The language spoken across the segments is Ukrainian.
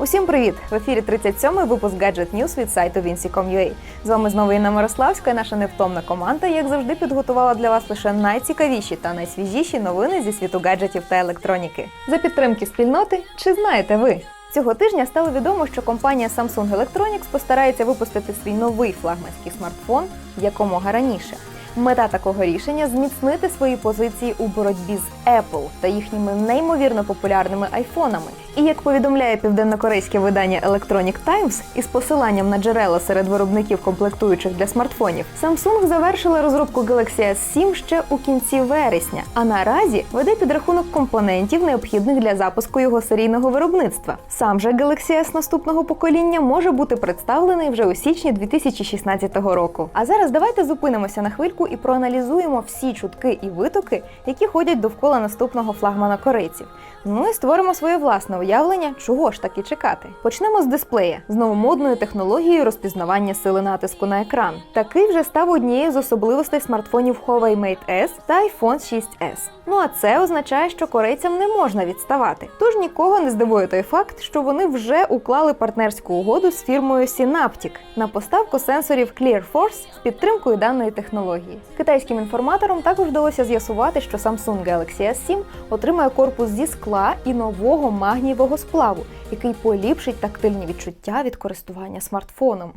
Усім привіт! В ефірі 37-й випуск Gadget News від сайту Vinci.com.ua. З вами знову Інна Мирославська, наша невтомна команда, як завжди, підготувала для вас лише найцікавіші та найсвіжіші новини зі світу гаджетів та електроніки. За підтримки спільноти, чи знаєте ви? Цього тижня стало відомо, що компанія Samsung Electronics постарається випустити свій новий флагманський смартфон якомога раніше. Мета такого рішення зміцнити свої позиції у боротьбі з Apple та їхніми неймовірно популярними айфонами. І як повідомляє південнокорейське видання Electronic Times із посиланням на джерела серед виробників комплектуючих для смартфонів, Samsung завершила розробку Galaxy S7 ще у кінці вересня, а наразі веде підрахунок компонентів, необхідних для запуску його серійного виробництва. Сам же Galaxy S наступного покоління може бути представлений вже у січні 2016 року. А зараз давайте зупинимося на хвильку і проаналізуємо всі чутки і витоки, які ходять довкола наступного флагмана корейців. І створимо своє власне уявлення, чого ж таки чекати. Почнемо з дисплея з новомодною технологією розпізнавання сили натиску на екран. Такий вже став однією з особливостей смартфонів Huawei Mate S та iPhone 6s. Ну а це означає, що корейцям не можна відставати. Тож нікого не здивує той факт, що вони вже уклали партнерську угоду з фірмою Synaptic на поставку сенсорів Clear Force з підтримкою даної технології. Китайським інформаторам також вдалося з'ясувати, що Samsung Galaxy S7 отримає корпус зі скла і нового магнієвого сплаву, який поліпшить тактильні відчуття від користування смартфоном.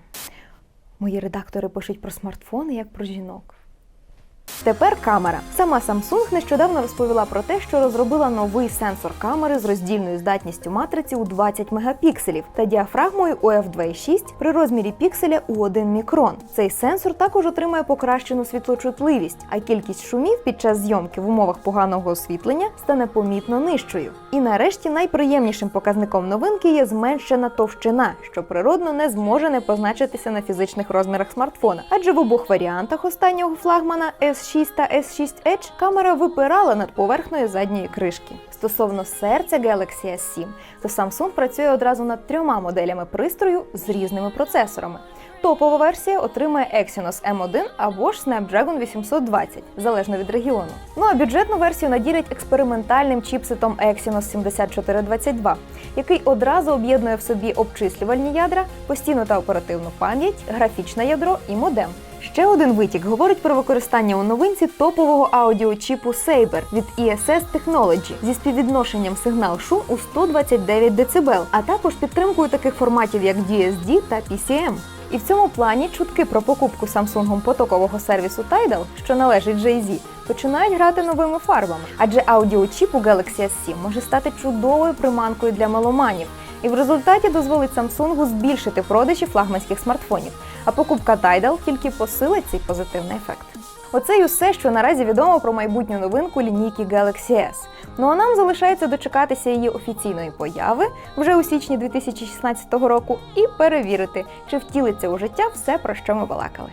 Мої редактори пишуть про смартфони як про жінок. Тепер камера. Сама Samsung нещодавно розповіла про те, що розробила новий сенсор камери з роздільною здатністю матриці у 20 мегапікселів та діафрагмою UF2.6 при розмірі пікселя у 1 мікрон. Цей сенсор також отримає покращену світлочутливість, а кількість шумів під час зйомки в умовах поганого освітлення стане помітно нижчою. І нарешті найприємнішим показником новинки є зменшена товщина, що природно не зможе не позначитися на фізичних розмірах смартфона, адже в обох варіантах останнього флагмана S6 та S6 Edge камера випирала над поверхнею задньої кришки. Стосовно серця Galaxy S7, то Samsung працює одразу над трьома моделями пристрою з різними процесорами. Топова версія отримає Exynos M1 або ж Snapdragon 820, залежно від регіону. Ну а бюджетну версію наділять експериментальним чіпсетом Exynos 7422, який одразу об'єднує в собі обчислювальні ядра, постійну та оперативну пам'ять, графічне ядро і модем. Ще один витік говорить про використання у новинці топового аудіочіпу Saber від ESS Technology зі співвідношенням сигнал-шум у 129 дБ, а також підтримкою таких форматів, як DSD та PCM. І в цьому плані чутки про покупку Samsung потокового сервісу Tidal, що належить Jay-Z, починають грати новими фарбами, адже аудіочіп у Galaxy S7 може стати чудовою приманкою для меломанів, і в результаті дозволить Samsung збільшити продажі флагманських смартфонів. А покупка Tidal тільки посилить цей позитивний ефект. Оце й усе, що наразі відомо про майбутню новинку лінійки Galaxy S. Ну а нам залишається дочекатися її офіційної появи вже у січні 2016 року і перевірити, чи втілиться у життя все, про що ми балакали.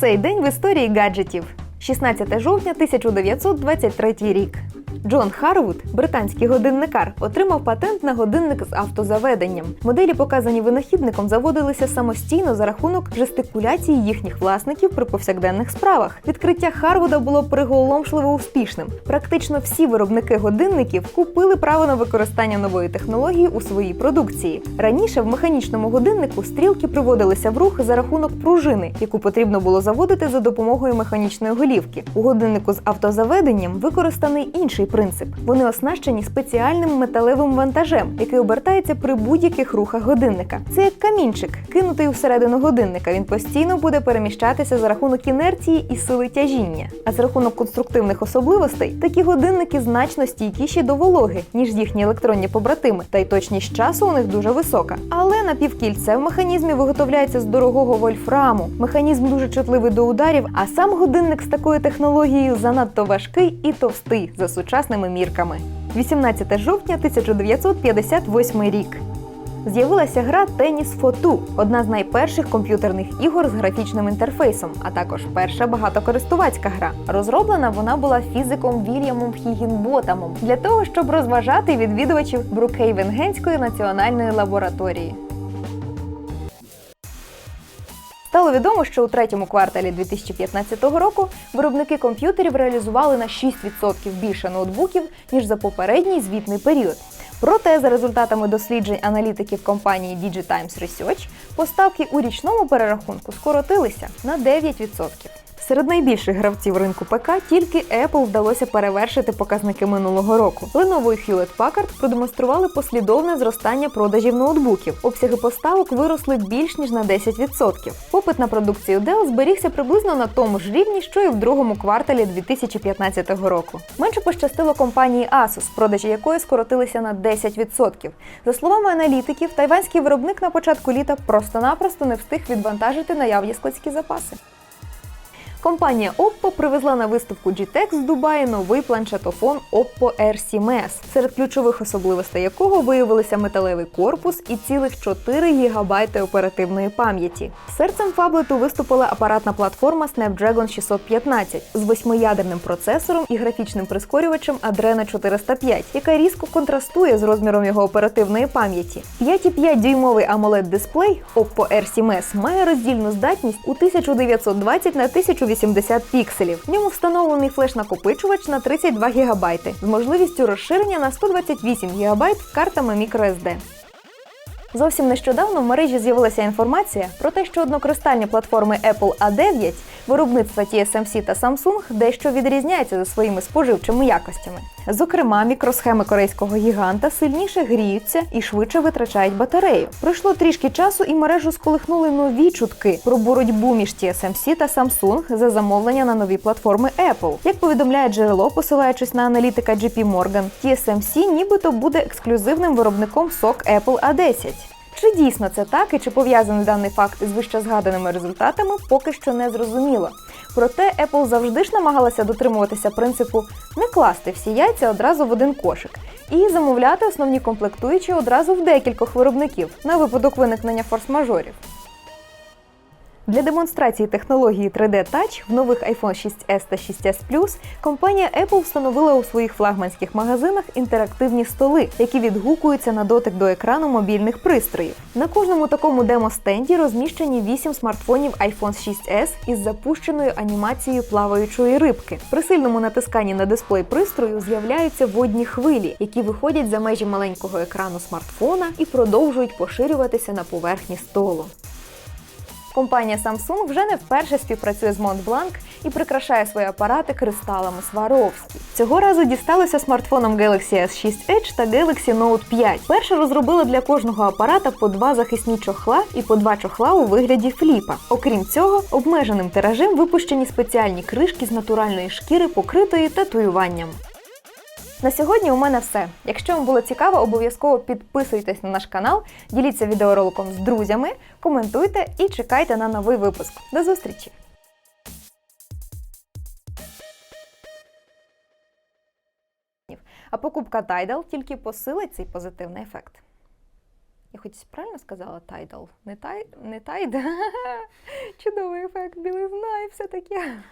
Цей день в історії гаджетів. 16 жовтня 1923 рік. Джон Харвуд, британський годинникар, отримав патент на годинник з автозаведенням. Моделі, показані винахідником, заводилися самостійно за рахунок жестикуляції їхніх власників при повсякденних справах. Відкриття Харвуда було приголомшливо успішним. Практично всі виробники годинників купили право на використання нової технології у своїй продукції. Раніше в механічному годиннику стрілки приводилися в рух за рахунок пружини, яку потрібно було заводити за допомогою механічної голівки. У годиннику з автозаведенням використаний інший принцип. Вони оснащені спеціальним металевим вантажем, який обертається при будь-яких рухах годинника. Це як камінчик, кинутий всередину годинника. Він постійно буде переміщатися за рахунок інерції і сили тяжіння. А з рахунок конструктивних особливостей такі годинники значно стійкіші до вологи, ніж їхні електронні побратими, та й точність часу у них дуже висока. Але напівкільце в механізмі виготовляється з дорогого вольфраму. Механізм дуже чутливий до ударів, а сам годинник з такою технологією занадто важкий і товстий за сучасними мірками. 18 жовтня 1958 рік. З'явилася гра Теніс Фоту, одна з найперших комп'ютерних ігор з графічним інтерфейсом, а також перша багатокористувацька гра. Розроблена вона була фізиком Вільямом Хігінботамом для того, щоб розважати відвідувачів Брукейвенгенської національної лабораторії. Стало відомо, що у третьому кварталі 2015 року виробники комп'ютерів реалізували на 6% більше ноутбуків ніж за попередній звітний період. Проте, за результатами досліджень аналітиків компанії DigiTimes Research, поставки у річному перерахунку скоротилися на 9%. Серед найбільших гравців ринку ПК тільки Apple вдалося перевершити показники минулого року. Lenovo і Hewlett-Packard продемонстрували послідовне зростання продажів ноутбуків. Обсяги поставок виросли більш ніж на 10%. Попит на продукцію Dell зберігся приблизно на тому ж рівні, що і в другому кварталі 2015 року. Менше пощастило компанії Asus, продажі якої скоротилися на 10%. За словами аналітиків, тайванський виробник на початку літа просто-напросто не встиг відвантажити наявні складські запаси. Компанія Oppo привезла на виставку GTEX з Дубаї новий планшетофон Oppo R7S, серед ключових особливостей якого виявилися металевий корпус і цілих 4 ГБ оперативної пам'яті. Серцем фаблету виступила апаратна платформа Snapdragon 615 з восьмиядерним процесором і графічним прискорювачем Adreno 405, яка різко контрастує з розміром його оперативної пам'яті. 5,5 дюймовий amoled дисплей Oppo R7S має роздільну здатність у 1920 на 1080 пікселів. В ньому встановлений флеш-накопичувач на 32 ГБ з можливістю розширення на 128 ГБ картами microSD. Зовсім нещодавно в мережі з'явилася інформація про те, що однокристальні платформи Apple A9 виробництва TSMC та Samsung дещо відрізняються за своїми споживчими якостями. Зокрема, мікросхеми корейського гіганта сильніше гріються і швидше витрачають батарею. Пройшло трішки часу, і мережу сколихнули нові чутки про боротьбу між TSMC та Samsung за замовлення на нові платформи Apple. Як повідомляє джерело, посилаючись на аналітика JP Morgan, TSMC нібито буде ексклюзивним виробником сок Apple A10. Чи дійсно це так і чи пов'язаний даний факт із вищезгаданими результатами, поки що не зрозуміло. Проте Apple завжди ж намагалася дотримуватися принципу не класти всі яйця одразу в один кошик і замовляти основні комплектуючі одразу в декількох виробників на випадок виникнення форс-мажорів. Для демонстрації технології 3D Touch в нових iPhone 6s та 6s Plus компанія Apple встановила у своїх флагманських магазинах інтерактивні столи, які відгукуються на дотик до екрану мобільних пристроїв. На кожному такому демо-стенді розміщені 8 смартфонів iPhone 6s із запущеною анімацією плаваючої рибки. При сильному натисканні на дисплей пристрою з'являються водні хвилі, які виходять за межі маленького екрану смартфона і продовжують поширюватися на поверхні столу. Компанія Samsung вже не вперше співпрацює з Montblanc і прикрашає свої апарати кристалами Сваровські. Цього разу дісталося смартфоном Galaxy S6 Edge та Galaxy Note 5. Перше розробили для кожного апарата по два захисні чохла і по два чохла у вигляді фліпа. Окрім цього, обмеженим тиражем випущені спеціальні кришки з натуральної шкіри, покритої татуюванням. На сьогодні у мене все. Якщо вам було цікаво, обов'язково підписуйтесь на наш канал, діліться відеороликом з друзями, коментуйте і чекайте на новий випуск. До зустрічі! А покупка Tidal тільки посилить цей позитивний ефект. Я хоч правильно сказала Tidal? Не тай, не Tide? Чудовий ефект, білизна і все таке.